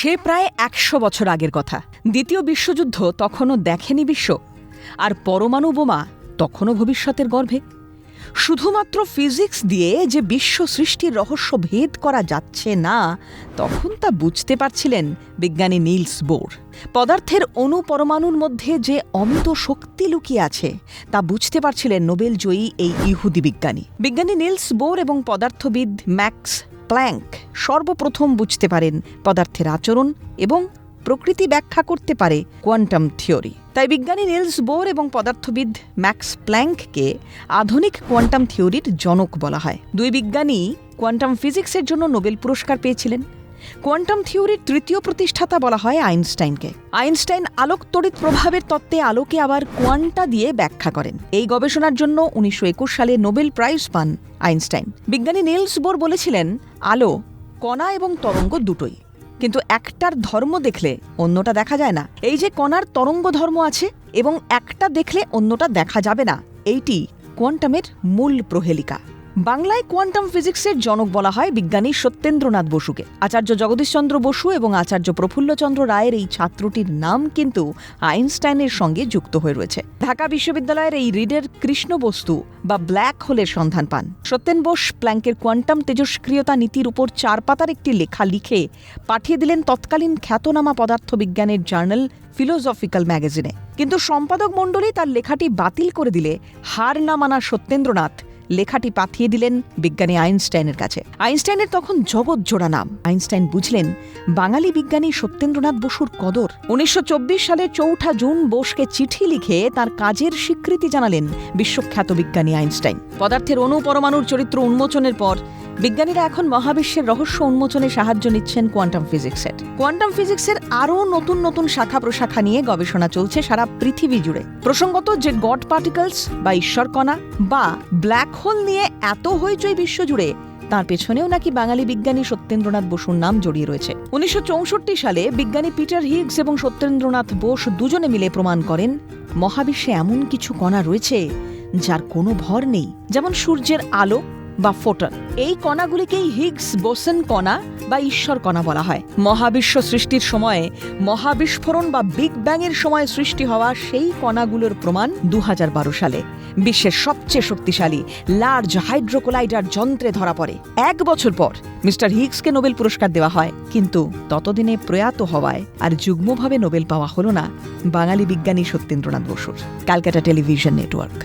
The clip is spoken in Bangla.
সে প্রায় একশো বছর আগের কথা। দ্বিতীয় বিশ্বযুদ্ধ তখনও দেখেনি বিশ্ব। আর পরমাণু বোমা তখনও ভবিষ্যতের গর্ভে। শুধুমাত্র ফিজিক্স দিয়ে যে বিশ্ব সৃষ্টির রহস্য ভেদ করা যাচ্ছে না, তখন তা বুঝতে পারছিলেন বিজ্ঞানী নীলস বোর। পদার্থের অণু পরমাণুর মধ্যে যে অমিত শক্তি লুকিয়ে আছে, তা বুঝতে পারছিলেন নোবেল জয়ী এই ইহুদি বিজ্ঞানী। বিজ্ঞানী নীলস বোর এবং পদার্থবিদ ম্যাক্স প্ল্যাঙ্ক সর্বপ্রথম বুঝতে পারেন পদার্থের আচরণ এবং প্রকৃতি ব্যাখ্যা করতে পারে কোয়ান্টাম থিওরি তাই বিজ্ঞানী নিলস বোর এবং পদার্থবিদ ম্যাক্স প্ল্যাঙ্ককে আধুনিক কোয়ান্টাম থিওরির জনক বলা হয়। দুই বিজ্ঞানী কোয়ান্টাম ফিজিক্সের জন্য নোবেল পুরস্কার পেয়েছিলেন। কোয়ান্টাম থিওরির তৃতীয় প্রতিষ্ঠাতা বলা হয় আইনস্টাইনকে। আইনস্টাইন আলোক তড়িৎ প্রভাবের তত্ত্বে আলোকে আবার কোয়ান্টা দিয়ে ব্যাখ্যা করেন। এই গবেষণার জন্য উনিশশো একুশ সালে নোবেল প্রাইজ পান আইনস্টাইন। বিজ্ঞানী নিলস বোর বলেছিলেন, আলো, কণা এবং তরঙ্গ দুটোই। কিন্তু একটার ধর্ম দেখলে অন্যটা দেখা যায় না। এই যে কণার তরঙ্গ ধর্ম আছে এবং একটা দেখলে অন্যটা দেখা যাবে না, এইটি কোয়ান্টামের মূল প্রহেলিকা। বাংলায় কোয়ান্টাম ফিজিক্সের জনক বলা হয় বিজ্ঞানী সত্যেন্দ্রনাথ বসুকে। আচার্য জগদীশচন্দ্র বসু এবং আচার্য প্রফুল্লচন্দ্র রায়ের এই ছাত্রটির নাম কিন্তু আইনস্টাইনের সঙ্গে যুক্ত হয়ে রয়েছে। ঢাকা বিশ্ববিদ্যালয়ের এই রিডের কৃষ্ণ বস্তু বা ব্ল্যাক হোলের সন্ধান পান। সত্যেন বোস প্ল্যাঙ্কের কোয়ান্টাম তেজস্ক্রিয়তা নীতির উপর চার পাতার একটি লেখা লিখে পাঠিয়ে দিলেন তৎকালীন খ্যাতনামা পদার্থবিজ্ঞানের জার্নাল ফিলোসফিক্যাল ম্যাগাজিনে। কিন্তু সম্পাদক মণ্ডলী তার লেখাটি বাতিল করে দিলে হার না মানা সত্যেন্দ্রনাথ লেখাটি পাঠিয়ে দিলেন বিজ্ঞানী আইনস্টাইনের কাছে। আইনস্টাইনের তখন জগৎ জোড়া নাম। আইনস্টাইন বুঝলেন, বাঙালি বিজ্ঞানী সত্যেন্দ্রনাথ বসুর কদর। উনিশশো চব্বিশ সালে চৌঠা জুন বোসকে চিঠি লিখে তার কাজের স্বীকৃতি জানালেন বিশ্বখ্যাত বিজ্ঞানী আইনস্টাইন। পদার্থের অণু পরমাণুর চরিত্র উন্মোচনের পর বিজ্ঞানীরা এখন মহাবিশ্বের রহস্য উন্মোচনে সাহায্য নিচ্ছেন কোয়ান্টাম ফিজিক্সের কোয়ান্টাম ফিজিক্সের আরও নতুন নতুন শাখা প্রশাখা নিয়ে গবেষণা চলছে সারা পৃথিবী জুড়ে। প্রসঙ্গত যে গড পার্টিকলস বা ঈশ্বর কণা বা ব্ল্যাক হোল নিয়ে এত হইচই বিশ্বজুড়ে তার পেছনেও নাকি বাঙালি বিজ্ঞানী সত্যেন্দ্রনাথ বসুর নাম জড়িয়ে রয়েছে। উনিশশো চৌষট্টি সালে বিজ্ঞানী পিটার হিগস এবং সত্যেন্দ্রনাথ বোস দুজনে মিলে প্রমাণ করেন, মহাবিশ্বে এমন কিছু কণা রয়েছে যার কোনো ভর নেই। যেমন সূর্যের আলো বা ফোটন। এই কণাগুলিকেই হিগস বোসেন কণা বা ঈশ্বর কণা বলা হয়। মহাবিশ্ব সৃষ্টির সময়ে, মহাবিস্ফোরণ বা বিগ ব্যাং এর সময় সৃষ্টি হওয়া সেই কণাগুলোর প্রমাণ দুহাজার বারো সালে। বিশ্বের সবচেয়ে শক্তিশালী লার্জ হাইড্রোকোলাইডার যন্ত্রে ধরা পড়ে। এক বছর পর মিস্টার হিগসকে নোবেল পুরস্কার দেওয়া হয়। কিন্তু ততদিনে প্রয়াত হওয়ায় আর যুগ্মভাবে নোবেল পাওয়া হলো না বাঙালি বিজ্ঞানী সত্যেন্দ্রনাথ বসুর। Calcutta television network.